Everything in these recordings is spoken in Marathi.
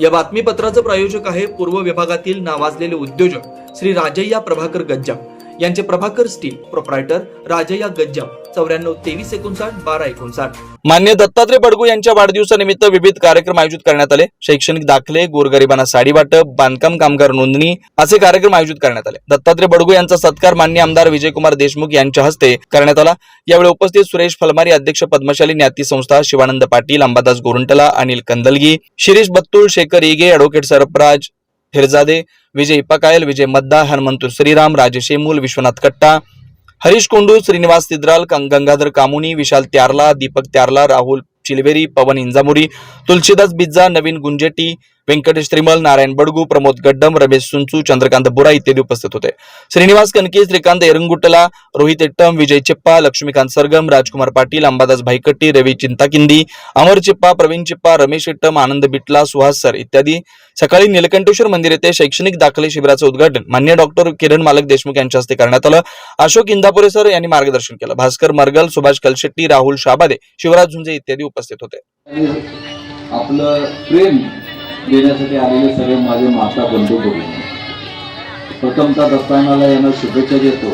या बातमीपत्राचं प्रायोजक आहे पूर्व विभागातील नावाजलेले उद्योजक श्री राजय्या प्रभाकर गज्जाम. यांचे प्रभाकर स्टील प्रोप्रायटर राजया गज्जम चौऱ्याण्णव तेवीस एकोणसाठ बारा एकोणसाठ. मान्य दत्तात्रय बडगू यांच्या वाढदिवसानिमित्त विविध कार्यक्रम आयोजित करण्यात आले. शैक्षणिक दाखले गोरगरिबांना साडी वाटप बांधकाम कामगार नोंदणी असे कार्यक्रम आयोजित करण्यात आले. दत्तात्रय बडगू यांचा सत्कार मान्य आमदार विजयकुमार देशमुख यांच्या हस्ते करण्यात आला. यावेळी उपस्थित सुरेश फलमारी अध्यक्ष पद्मशाली न्याती संस्था शिवानंद पाटील अंबादास गोरुंटला अनिल कंदलगी शिरीष बत्तूळ शेखर इगे अॅडव्होकेट सरपराज हिरजादे विजय पकायल विजय मद्दा हनुमंतू श्रीराम राजेश मूल विश्वनाथ कट्टा हरीश कोंडू श्रीनिवास सिद्राल गंगाधर कामुनी विशाल त्यारला दीपक त्यारला राहुल चिलवेरी पवन इंजामुरी तुलसीदास बिज्जा नवीन गुंजेटी व्यंकटेश त्रिमल नारायण बडगू प्रमोद गड्डम रमेश सुंचू चंद्रकांत बुरा इत्यादी उपस्थित होते. श्रीनिवास कनके श्रीकांत एरंगुटला रोहित एट्टम विजय चिप्पा लक्ष्मीकांत सरगम राजकुमार पाटील अंबादास भाईकट्टी रवी चिंताकिंदी अमर चिप्पा प्रवीण चिप्पा रमेश एट्टम आनंद बिटला सुहास सर इत्यादी. सकाळी निलकंठेश्वर मंदिर येथे शैक्षणिक दाखले शिबिराचं उद्घाटन मान्य डॉक्टर किरण मालक देशमुख यांच्या हस्ते करण्यात आलं. अशोक इंदापुरे सर यांनी मार्गदर्शन केलं. भास्कर मरगल सुभाष कलशेट्टी राहुल शाबादे शिवराज झुंजे इत्यादी उपस्थित होते. आपलं प्रेम देण्यासाठी आलेले सगळे माझे माता बंधू भगिनी प्रथमतः दत्तानाला यांना शुभेच्छा देतो.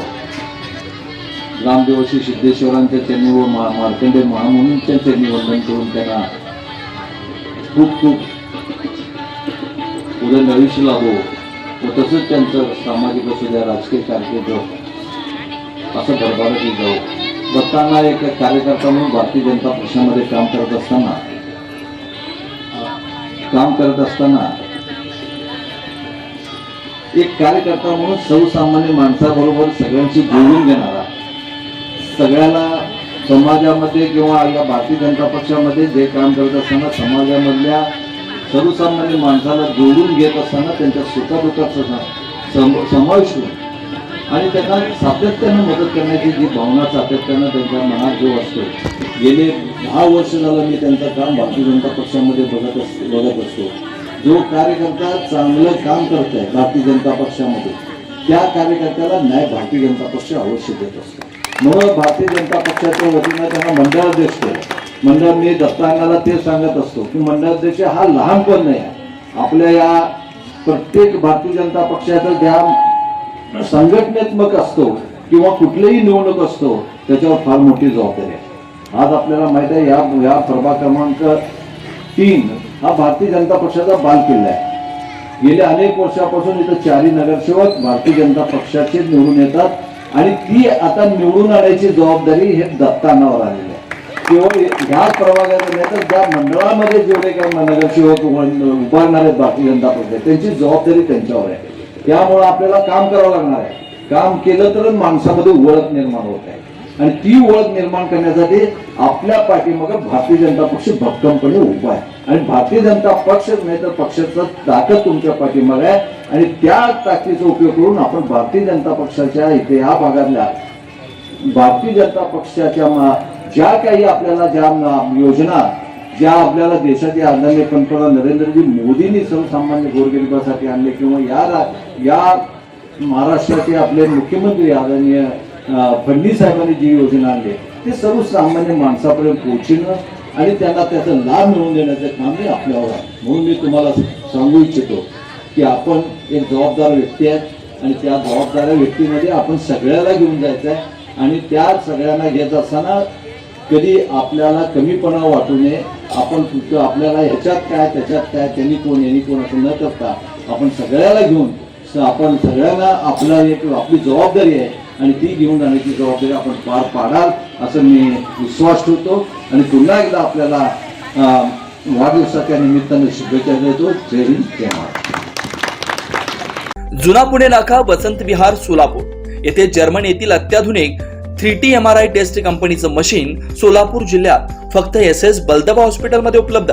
रामदेवशी सिद्धेश्वरांच्या त्यांनी व मा मार्कंडे महामुनींच्या त्यांनी वंदन करून त्यांना खूप खूप पुढे नविष्य लाभो. व तसंच त्यांचं सामाजिक असू द्या राजकीय कारकीर्द असं भरभराटी जाऊ दत्तांना एक कार्यकर्ता म्हणून भारतीय जनता पक्षामध्ये काम करत असताना काम करत असताना एक कार्यकर्ता म्हणून सर्वसामान्य माणसाबरोबर सगळ्यांशी जोडून घेणारा सगळ्याला समाजामध्ये किंवा या भारतीय जनता पक्षामध्ये जे काम करत असताना समाजामधल्या सर्वसामान्य माणसाला जोडून घेत असताना त्यांच्या सुखदुःखाचा सम- समावेश आणि त्यांना सातत्यानं मदत करण्याची जी भावना सातत्यानं त्यांच्या मनात जो असतो गेले दहा वर्ष झालं मी त्यांचं काम भारतीय जनता पक्षामध्ये बघत अस बघत असतो. जो कार्यकर्ता चांगलं काम करत आहे भारतीय जनता पक्षामध्ये त्या कार्यकर्त्याला न्याय भारतीय जनता पक्ष अवश्य देत असतो. म्हणून भारतीय जनता पक्षाच्या वतीनं त्यांना मंडळाध्यक्ष केलं. मंडळ मी दत्तांगाला ते सांगत असतो की मंडळाध्यक्ष हा लहानपण नाही आहे. आपल्या या प्रत्येक भारतीय जनता पक्षाचा ज्या संघटनात्मक असतो किंवा कुठलेही निवडणूक असतो त्याच्यावर फार मोठी जबाबदारी आहे. आज आपल्याला माहीत आहे या या प्रभाग क्रमांक तीन हा भारतीय जनता पक्षाचा बालकिल्ला आहे. गेल्या अनेक वर्षापासून इथं चारी नगरसेवक भारतीय जनता पक्षाचे निवडून येतात आणि ती आता निवडून आणायची जबाबदारी हे दत्तांनावर आलेली आहे. केवळ ह्या प्रभागात नाही तर ज्या मंडळामध्ये जेवढे काही नगरसेवक उभा- उभारणार आहेत भारतीय जनता पक्ष त्यांची जबाबदारी त्यांच्यावर आहे. त्यामुळे आपल्याला काम करावं लागणार आहे. काम केलं तर माणसामध्ये ओळख निर्माण होत आहे. आणि ती ओळख निर्माण करण्यासाठी आपल्या पाठीमागे भारतीय जनता पक्ष भक्कमपणे उभा आहे. आणि भारतीय जनता पक्षच नाही तर पक्षाचं ताकद तुमच्या पाठीमागे आहे. आणि त्या ताकदीचा उपयोग करून आपण भारतीय जनता पक्षाच्या इथे या भागातल्या भारतीय जनता पक्षाच्या ज्या काही आपल्याला ज्या योजना ज्या आपल्याला देशाचे आदरणीय पंतप्रधान नरेंद्रजी मोदींनी सर्वसामान्य गोरगरिबासाठी आणले किंवा या रा- या महाराष्ट्राचे आपले मुख्यमंत्री आदरणीय फडणवीस साहेबांनी जी योजना आणली ते सर्वसामान्य माणसापर्यंत पोहोचणं आणि त्यांना त्याचा लाभ मिळवून देण्याचं काम हे आपल्यावर आहे. म्हणून मी तुम्हाला सांगू इच्छितो की आपण एक जबाबदार व्यक्ती आहे आणि त्या जबाबदार व्यक्तीमध्ये आपण सगळ्याला घेऊन जायचं आहे आणि त्या सगळ्यांना घेत असताना कधी आपल्याला कमीपणा वाटू नये. आपण फक्त आपल्याला ह्याच्यात काय त्याच्यात काय त्यांनी कोण यांनी कोण असं न करता आपण सगळ्याला घेऊन स- आपण सगळ्यांना आपला एक आपली जबाबदारी आहे. आणि ती घेऊन जाण्याची जबाबदारी आपण पार पाडाल असं मी विश्वास ठेवतो. आणि पुन्हा एकदा आपल्याला वाढदिवसाच्या निमित्ताने शुभेच्छा देतो. जय हिंद जय महाराष्ट्र. जुना पुणे नाका वसंत विहार सोलापूर. येथे जर्मन येथील अत्याधुनिक three T M R I test कंपनीचं मशीन सोलापूर जिल्ह्यात फक्त एस एस बलदबा हॉस्पिटलमध्ये उपलब्ध.